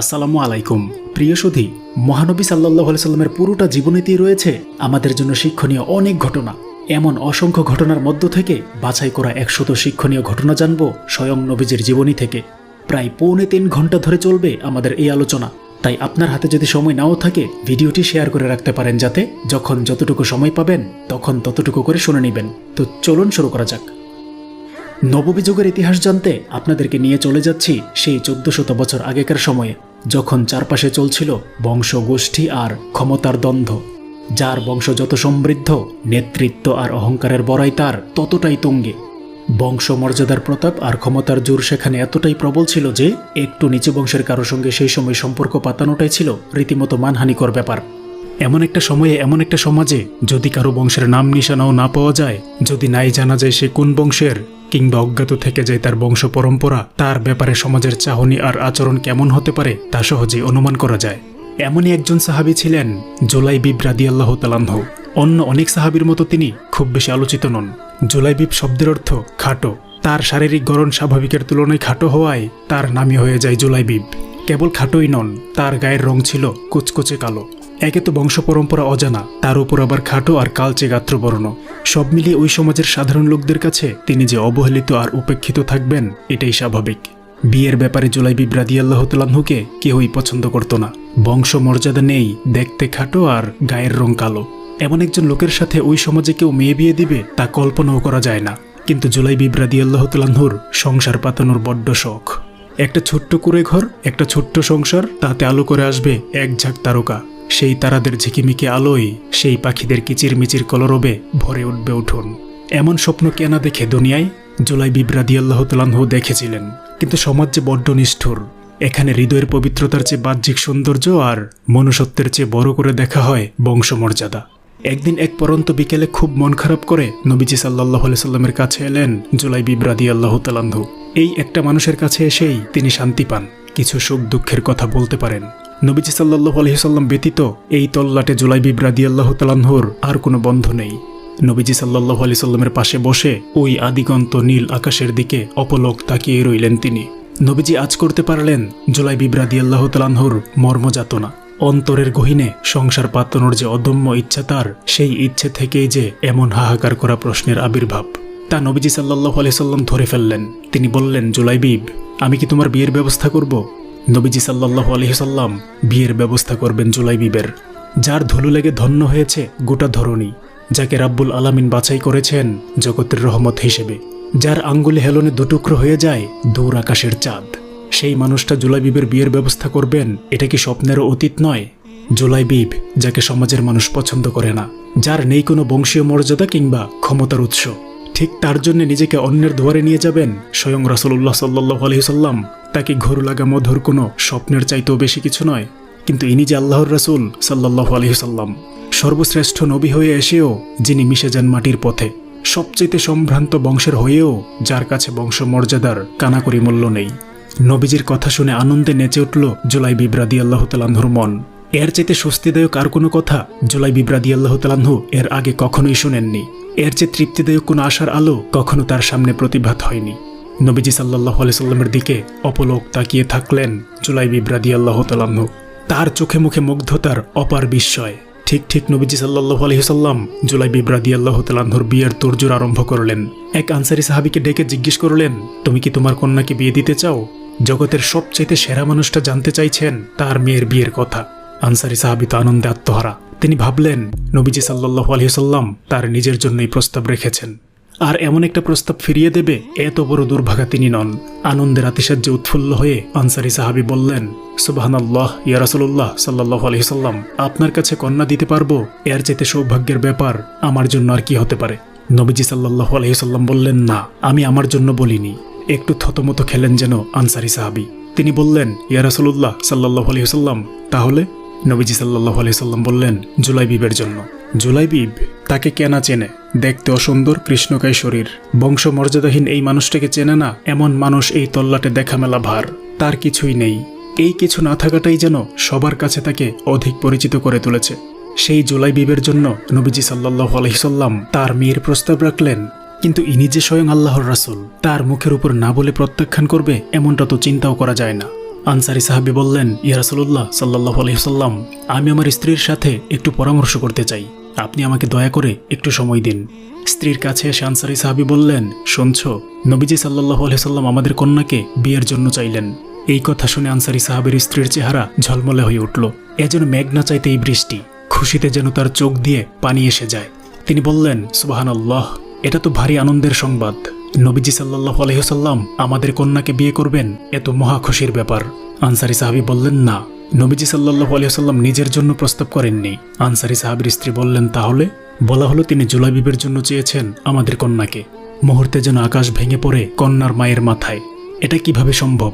আসসালামু আলাইকুম। প্রিয় সুধী, মহানবী সাল্লাহ সাল্লামের পুরোটা জীবনীতেই রয়েছে আমাদের জন্য শিক্ষণীয় অনেক ঘটনা। এমন অসংখ্য ঘটনার মধ্য থেকে বাছাই করা একশত শিক্ষণীয় ঘটনা জানব স্বয়ং নবীজির জীবনী থেকে। প্রায় পৌনে তিন ঘণ্টা ধরে চলবে আমাদের এই আলোচনা। তাই আপনার হাতে যদি সময় নাও থাকে, ভিডিওটি শেয়ার করে রাখতে পারেন যাতে যখন যতটুকু সময় পাবেন, তখন ততটুকু করে শুনে নেবেন। তো চলুন শুরু করা যাক। নববী যুগের ইতিহাস জানতে আপনাদেরকে নিয়ে চলে যাচ্ছি সেই চোদ্দ শত বছর আগেকার সময়ে। যখন চারপাশে চলছিল বংশ গোষ্ঠী আর ক্ষমতার দ্বন্দ্ব, যার বংশ যত সমৃদ্ধ, নেতৃত্ব আর অহংকারের বড়াই তার ততটাই তুঙ্গে। বংশ মর্যাদার প্রতাপ আর ক্ষমতার জোর সেখানে এতটাই প্রবল ছিল যে একটু নিচু বংশের কারও সঙ্গে সেই সময় সম্পর্ক পাতানোটাই ছিল রীতিমতো মানহানিকর ব্যাপার। এমন একটা সময়ে, এমন একটা সমাজে যদি কারও বংশের নাম নিশানাও না পাওয়া যায়, যদি নাই জানা যায় সে কোন বংশের কিংবা অজ্ঞাত থেকে যায় তার বংশ পরম্পরা, তার ব্যাপারে সমাজের চাহনি আর আচরণ কেমন হতে পারে, তা সহজেই অনুমান করা যায়। এমনই একজন সাহাবি ছিলেন জোলাই বিব রাদি আল্লাহ তালাহ অন্য অনেক সাহাবির মতো তিনি খুব বেশি আলোচিত নন। জোলাইবিব শব্দের অর্থ খাটো। তার শারীরিক গড়ন স্বাভাবিকের তুলনায় খাটো হওয়ায় তার নামই হয়ে যায় জোলাইবিব। কেবল খাটোই নন, তার গায়ের রং ছিল কুচকুচে কালো। একে তো বংশ পরম্পরা অজানা, তার উপর আবার খাটো আর কালচে গাত্রবর্ণ। সব মিলিয়ে ওই সমাজের সাধারণ লোকদের কাছে তিনি যে অবহেলিত আর উপেক্ষিত থাকবেন, এটাই স্বাভাবিক। বিয়ের ব্যাপারে জুলাই বিব্রাদি আল্লাহতালাহুকে কেউই পছন্দ করত না। বংশ মর্যাদা নেই, দেখতে খাটো আর গায়ের রং কালো। এমন একজন লোকের সাথে ওই সমাজে কেউ মেয়ে বিয়ে দিবে, তা কল্পনাও করা যায় না। কিন্তু জুলাই বিব্রাদি আল্লাহতালাহুর সংসার পাতানোর বড্ড শখ। একটা ছোট্ট কুড়ে ঘর একটা ছোট্ট সংসার, তাতে আলো করে আসবে এক ঝাঁক তারকা। সেই তারাদের ঝিকিমিকি আলোয় সেই পাখিদের কিচিরমিচির কলরবে ভরে উঠবে উঠুন। এমন স্বপ্ন কেনা দেখে দুনিয়ায়? জুলাই বিব্রাদি আল্লাহ তালাহু দেখেছিলেন। কিন্তু সমাজ যে বড্ড নিষ্ঠুর। এখানে হৃদয়ের পবিত্রতার চেয়ে বাহ্যিক সৌন্দর্য আর মনুষ্যত্বের চেয়ে বড় করে দেখা হয় বংশমর্যাদা। একদিন এক পরন্ত বিকেলে খুব মন খারাপ করে নবীজি সাল্লাহ সাল্লামের কাছে এলেন জুলাই বিব্রাদি আল্লাহ তালাহু এই একটা মানুষের কাছে এসেই তিনি শান্তি পান, কিছু সুখ দুঃখের কথা বলতে পারেন। নবীজি সাল্লাহ আলহিসাল্লাম ব্যতীত এই তল্লাটে জুলাই বিব্রাদি আল্লাহ তালাহুর আর কোনো বন্ধ নেই। নবীজি সাল্লাহ আলি সাল্লামের পাশে বসে ওই আদিগন্ত নীল আকাশের দিকে অপলক তাকিয়ে রইলেন তিনি। নবীজি আজ করতে পারলেন জুলাই বিব্রাদি আল্লাহ তালাহুর মর্মযাতনা। অন্তরের গহিনে সংসার পাতানোর যে অদম্য ইচ্ছা তার, সেই ইচ্ছে থেকেই যে এমন হাহাকার করা প্রশ্নের আবির্ভাব। তা নবীজি সাল্লাহ আলিয়াল্লাম ধরে ফেললেন। তিনি বললেন, জুলাইবিব, আমি কি তোমার বিয়ের ব্যবস্থা করব? নবীজি সাল্লাহ আলহিসাল্লাম বিয়ের ব্যবস্থা করবেন জুলাইবিবের যার ধুলো লেগে ধন্য হয়েছে গোটা ধরনী যাকে রাব্বুল আলামিন বাছাই করেছেন জগতের রহমত হিসেবে, যার আঙ্গুলে হেলনে দুটুকরো হয়ে যায় দূর আকাশের চাঁদ। সেই মানুষটা জুলাইবিবের বিয়ের ব্যবস্থা করবেন, এটা কি স্বপ্নেরও অতীত নয়? জুলাইবিব যাকে সমাজের মানুষ পছন্দ করে না, যার নেই কোনো বংশীয় মর্যাদা কিংবা ক্ষমতার উৎস। ঠিক তার জন্য নিজেকে অন্যের দুয়ারে নিয়ে যাবেন? স্বয়ং রাসুল্লাহ সাল্লাহ আলহিসাল্লাম তাকে ঘোর লাগা মধুর কোনো স্বপ্নের চাইতেও বেশি কিছু নয়। কিন্তু ইনি যে আল্লাহর রাসুল সাল্লাহ আলহিসাল্লাম সর্বশ্রেষ্ঠ নবী হয়ে এসেও যিনি মিশে যান মাটির পথে সবচেয়ে সম্ভ্রান্ত বংশের হয়েও যার কাছে বংশ মর্যাদার কানাকড়ি মূল্য নেই। নবীজির কথা শুনে আনন্দে নেচে উঠল জুলাই বিব্রাদি আল্লাহ তালাহুর মন। এর চাইতে স্বস্তিদায়ক আর কোনো কথা জুলাই বিব্রাদি আল্লাহ তালাহু এর আগে কখনোই শোনেননি। এর চেয়ে তৃপ্তিদায়ক কোনো আশার আলো কখনো তার সামনে প্রতিভাত হয়নি। নবীজি সাল্লাহ সাল্লামের দিকে অপলোক তাকিয়ে থাকলেন জুলাই বিব্রাদি আল্লাহ তালাহু তার চোখে মুখে মুগ্ধতার অপার বিস্ময়। ঠিক ঠিক নবীজি সাল্লাহ আলহিসাল্লাম জুলাই বিব্রাদি আল্লাহ তালাহুর বিয়ের তোরজোর আরম্ভ করলেন। এক আনসারি সাহাবিকে ডেকে জিজ্ঞেস করলেন, তুমি কি তোমার কন্যাকে বিয়ে দিতে চাও? জগতের সবচেয়ে সেরা মানুষটা জানতে চাইছেন তার মেয়ের বিয়ের কথা। আনসারি সাহাবি তো আনন্দে আত্মহারা। তিনি ভাবলেন, নবীজি সাল্লাহ আলহিসাল্লাম তার নিজের জন্যই প্রস্তাব রেখেছেন। আর এমন একটা প্রস্তাব ফিরিয়ে দেবে, এত বড় দুর্ভাগা তিনি নন। আনন্দের আতিশাজ্যে উৎফুল্ল হয়ে আনসারি সাহাবি বললেন, সুবাহানাল্লাহ ইয়ারাসুল্লাহ সাল্লাহ আলহিসাল্লাম আপনার কাছে কন্যা দিতে পারব? এর চেতে সৌভাগ্যের ব্যাপার আমার জন্য আর কি হতে পারে? নবীজি সাল্লাহ আলহিসাল্লাম বললেন, না, আমি আমার জন্য বলিনি। একটু থতমতো খেলেন যেন আনসারি সাহাবি। তিনি বললেন ইয়ারাসুল্লাহ সাল্লাহ আলহিসাল্লাম তাহলে? নবীজি সাল্লাহ আলহিসাল্লাম বললেন, জুলাইবিবের জন্য। জুলাইবিব তাকে কেনা চেনে? দেখতে অসুন্দর, কৃষ্ণকায় শরীর। বংশ মর্যাদাহীন এই মানুষটাকে চেনে না? এমন মানুষ এই তল্লাটে দেখা মেলা ভার। তার কিছুই নেই। এই কিছু না থাকাটাই যেন সবার কাছে তাকে অধিক পরিচিত করে তুলেছে। সেই জুলাই বিবের জন্য নবীজি সাল্লাহ আলহিসাল্লাম তার মেয়ের প্রস্তাব রাখলেন। কিন্তু ইনি যে স্বয়ং আল্লাহর রাসুল, তার মুখের উপর না বলে প্রত্যাখ্যান করবে, এমনটা তো চিন্তাও করা যায় না। আনসারি সাহাবি বললেন ইয়ারাসুল্লাহ সাল্লাহ আলহিহাল্লাম আমি আমার স্ত্রীর সাথে একটু পরামর্শ করতে চাই। আপনি আমাকে দয়া করে একটু সময় দিন। স্ত্রীর কাছে এসে আনসারি সাহাবি বললেন, শুনছ, নবীজি সাল্লাহ আলহিহাল্লাম আমাদের কন্যাকে বিয়ের জন্য চাইলেন। এই কথা শুনে আনসারি সাহাবের স্ত্রীর চেহারা ঝলমলে হয়ে উঠল। এ যেন মেঘ না চাইতে এই বৃষ্টি, খুশিতে যেন তার চোখ দিয়ে পানি এসে যায়। তিনি বললেন সুবাহান আল্লাহ এটা তো ভারী আনন্দের সংবাদ। নবীজি সাল্লাহ আলহিহসাল্লাম আমাদের কন্যাকে বিয়ে করবেন এত মহা খুশির ব্যাপার। আনসারি সাহাবি বললেন, না। নবীজি সাল্লাহ আলহিহসাল্লাম নিজের জন্য প্রস্তাব করেননি। আনসারি সাহাবির স্ত্রী বললেন, তাহলে? বলা হলো, তিনি জুলাইবিবের জন্য চেয়েছেন আমাদের কন্যাকে। মুহূর্তে যেন আকাশ ভেঙে পড়ে কন্যার মায়ের মাথায়। এটা কীভাবে সম্ভব?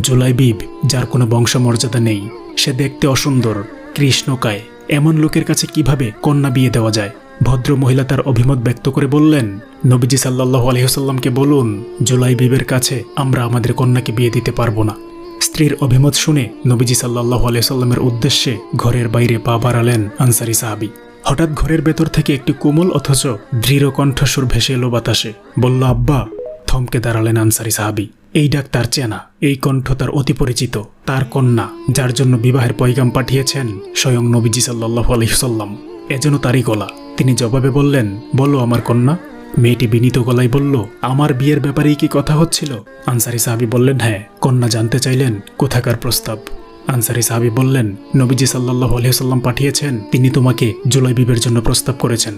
জুলাইবিব, যার কোনো বংশমর্যাদা নেই, সে দেখতে অসুন্দর, কৃষ্ণকায়। এমন লোকের কাছে কীভাবে কন্যা বিয়ে দেওয়া যায়? ভদ্র মহিলা তার অভিমত ব্যক্ত করে বললেন, নবীজি সাল্লাহ আলহিহসাল্লামকে বলুন, জুলাই বিবের কাছে আমরা আমাদের কন্যাকে বিয়ে দিতে পারব না। স্ত্রীর অভিমত শুনে নবীজি সাল্লাহ আলহিহসাল্লামের উদ্দেশ্যে ঘরের বাইরে পা বাড়ালেন আনসারি সাহাবি। হঠাৎ ঘরের ভেতর থেকে একটি কোমল অথচ দৃঢ় কণ্ঠস্বর ভেসে এলো বাতাসে। বলল, আব্বা, থমকে দাঁড়ালেন আনসারি সাহাবি। এই ডাক তার চেনা, এই কণ্ঠ তার অতি পরিচিত, তার কন্যা, যার জন্য বিবাহের পৈগাম পাঠিয়েছেন স্বয়ং নবীজি সাল্লাহ আলহিহসাল্লাম এজন্য তারই গলা। তিনি জবাবে বললেন, বলো আমার কন্যা। মেয়েটি বিনীত গলায় বলল, আমার বিয়ের ব্যাপারেই কি কথা হচ্ছিল? আনসারি সাহাবি বললেন হ্যাঁ কন্যা জানতে চাইলেন কোথাকার প্রস্তাব? আনসারি সাহাবি বললেন, নবীজি সাল্লাহ আলহিহাল্লাম পাঠিয়েছেন, তিনি তোমাকে জুলাই বিবের জন্য প্রস্তাব করেছেন।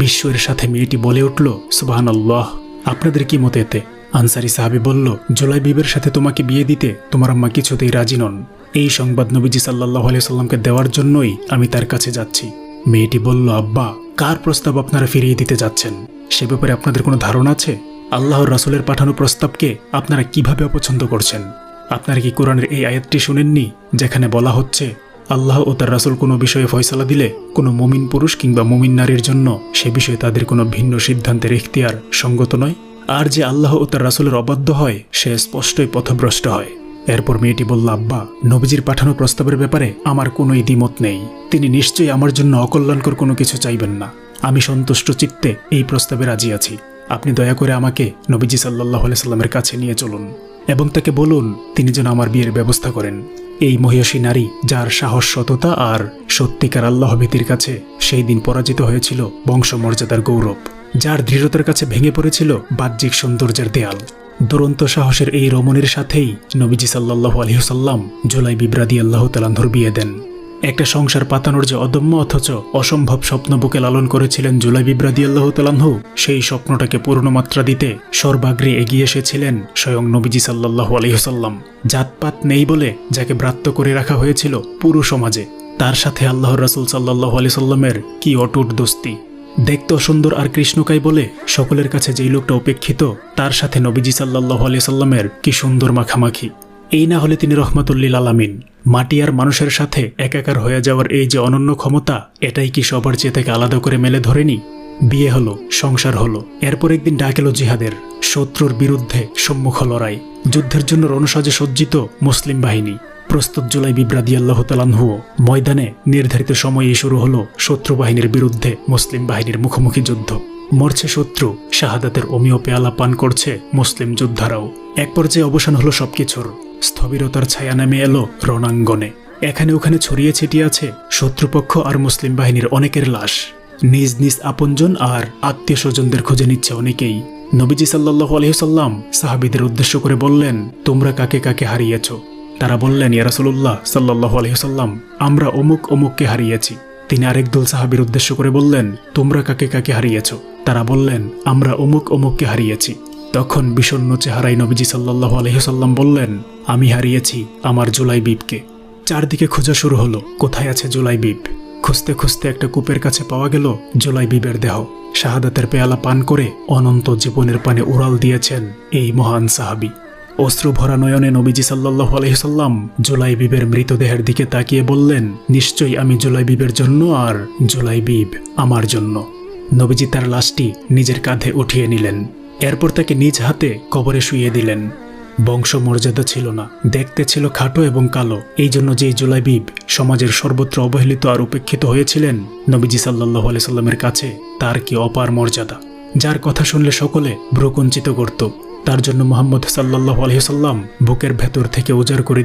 বিশ্বের সাথে মেয়েটি বলে উঠল সুবাহান আল্লাহ আপনাদের কি মতে এতে? আনসারি সাহাবি বলল, জুলাই বিবের সাথে তোমাকে বিয়ে দিতে তোমার আম্মা কিছুতেই রাজি নন। এই সংবাদ নবীজি সাল্লাহ আলিয়াল্লামকে দেওয়ার জন্যই আমি তার কাছে যাচ্ছি। মেয়েটি বলল, আব্বা কার প্রস্তাব আপনারা ফিরিয়ে দিতে যাচ্ছেন? সে ব্যাপারে আপনাদের কোনো ধারণা আছে? আল্লাহর রাসুলের পাঠানো প্রস্তাবকে আপনারা কীভাবে অপছন্দ করছেন? আপনারা কি কোরআনের এই আয়াতটি শুনেননি, যেখানে বলা হচ্ছে, আল্লাহ ও তার রাসুল কোনো বিষয়ে ফয়সালা দিলে কোনো মমিন পুরুষ কিংবা মমিন নারীর জন্য সে বিষয়ে তাদের কোনো ভিন্ন সিদ্ধান্তের ইখতিয়ার সঙ্গত নয়? আর যে আল্লাহ ও তার রাসুলের অবাধ্য হয়, সে স্পষ্টই পথভ্রষ্ট হয়। এরপর মেয়েটি বলল, আব্বা, নবীজির পাঠানো প্রস্তাবের ব্যাপারে আমার কোনো ইতিমত নেই। তিনি নিশ্চয়ই আমার জন্য অকল্যাণকর কোনো কিছু চাইবেন না। আমি সন্তুষ্ট চিত্তে এই প্রস্তাবে রাজি আছি। আপনি দয়া করে আমাকে নবীজি সাল্লাহ সাল্লামের কাছে নিয়ে চলুন এবং তাকে বলুন, তিনি যেন আমার বিয়ের ব্যবস্থা করেন। এই মহিষী নারী, যার সাহস, সততা আর সত্যিকার আল্লাহ ভীতির কাছে সেই দিন পরাজিত হয়েছিল বংশমর্যাদার গৌরব, যার দৃঢ়তার কাছে ভেঙে পড়েছিল বাহ্যিক সৌন্দর্যের দেয়াল। দুরন্ত সাহসের এই রমণের সাথেই নবীজি সাল্লাহ আলহিহসাল্লাম জুলাই বিব্রাদি আল্লাহ তালান্ধর বিয়ে দেন। একটা সংসার পাতানোর যে অদম্য অথচ অসম্ভব স্বপ্ন বুকে লালন করেছিলেন জুলাই বিব্রাদি আল্লাহ তালাহু সেই স্বপ্নটাকে পূর্ণমাত্রা দিতে সর্বাগ্রে এগিয়ে এসেছিলেন স্বয়ং নবীজি সাল্লাহ আলহিহসাল্লাম জাতপাত নেই বলে যাকে ব্রাত্য করে রাখা হয়েছিল পুরো সমাজে, তার সাথে আল্লাহর রাসুল সাল্লাহ আলি সাল্লামের কি অটুট দোস্তি। দেখতে অসুন্দর আর কৃষ্ণকাই বলে সকলের কাছে যেই লোকটা উপেক্ষিত, তার সাথে নবীজি সাল্লাহ আলি সাল্লামের কি সুন্দর মাখামাখি। এই না হলে তিনি রহমাতুল্লিল আলামিন। মাটি আর মানুষের সাথে একাকার হয়ে যাওয়ার এই যে অনন্য ক্ষমতা, এটাই কি সবার চেয়ে থেকে আলাদা করে মেলে ধরেনি? বিয়ে হলো, সংসার হলো, এরপর একদিন ডাক এলো জিহাদের, শত্রুর বিরুদ্ধে সম্মুখ লড়াই। যুদ্ধের জন্য রণসাজে সজ্জিত মুসলিম বাহিনী। প্রস্তুত জুলাই বিব্রাদি আল্লাহ তালানহুও ময়দানে নির্ধারিত সময়ে শুরু হলো শত্রু বাহিনীর বিরুদ্ধে মুসলিম বাহিনীর মুখোমুখি যুদ্ধ। মরছে শত্রু, শাহাদাতের অমীয় পেয়ালা পান করছে মুসলিম যোদ্ধারাও। এক পর্যায়ে অবসান হলো সবকিছুর। স্থবিরতার ছায়া নেমে এলো রণাঙ্গনে। এখানে ওখানে ছড়িয়ে ছিটিয়ে আছে শত্রুপক্ষ আর মুসলিম বাহিনীর অনেকের লাশ। নিজ নিজ আপনজন আর আত্মীয় স্বজনদের খুঁজে নিচ্ছে অনেকেই। নবীজি সাল্লাহ আলহিসাল্লাম সাহাবিদের উদ্দেশ্য করে বললেন, তোমরা কাকে কাকে হারিয়েছ? তারা বললেন ইয়ারাসুল্লাহ সাল্লাহ আলহিসাল্লাম আমরা অমুক অমুককে হারিয়েছি। তিনি আরেক দল সাহাবির উদ্দেশ্য করে বললেন, তোমরা কাকে কাকে হারিয়েছ? তারা বললেন, আমরা অমুক অমুককে হারিয়েছি। তখন বিষণ্ন চেহারাই নবীজি সাল্লাহ আলহিসাল্লাম বললেন, আমি হারিয়েছি আমার জুলাই বিপকে চারদিকে খোঁজা শুরু হলো, কোথায় আছে জুলাই বিপ খুঁজতে খুঁজতে একটা কূপের কাছে পাওয়া গেল জুলাই বিবের দেহ। শাহাদাতের পেয়ালা পান করে অনন্ত জীবনের পানে উড়াল দিয়েছেন এই মহান সাহাবি। অশ্রু ভরা নয়নে নবীজি সাল্লাহ আলহিসাল্লাম জুলাই বিবের মৃতদেহের দিকে তাকিয়ে বললেন, নিশ্চয়ই আমি জুলাই বিবের জন্য আর জুলাই বিব আমার জন্য। নবীজি তার লাশটি নিজের কাঁধে উঠিয়ে নিলেন। এরপর তাকে নিজ হাতে কবরে শুইয়ে দিলেন। বংশমর্যাদা ছিল না, দেখতে ছিল খাটো এবং কালো। এই জন্য যেই জুলাইবিব সমাজের সর্বত্র অবহেলিত আর উপেক্ষিত হয়েছিলেন, নবীজি সাল্লাহ সাল্লামের কাছে তার কি অপার মর্যাদা? যার কথা শুনলে সকলে ভ্রুকঞ্চিত করত। তার জন্য মোহাম্মদ সাল্লাহ আলহিসাল্লাম বুকের ভেতর থেকে উজাড় করে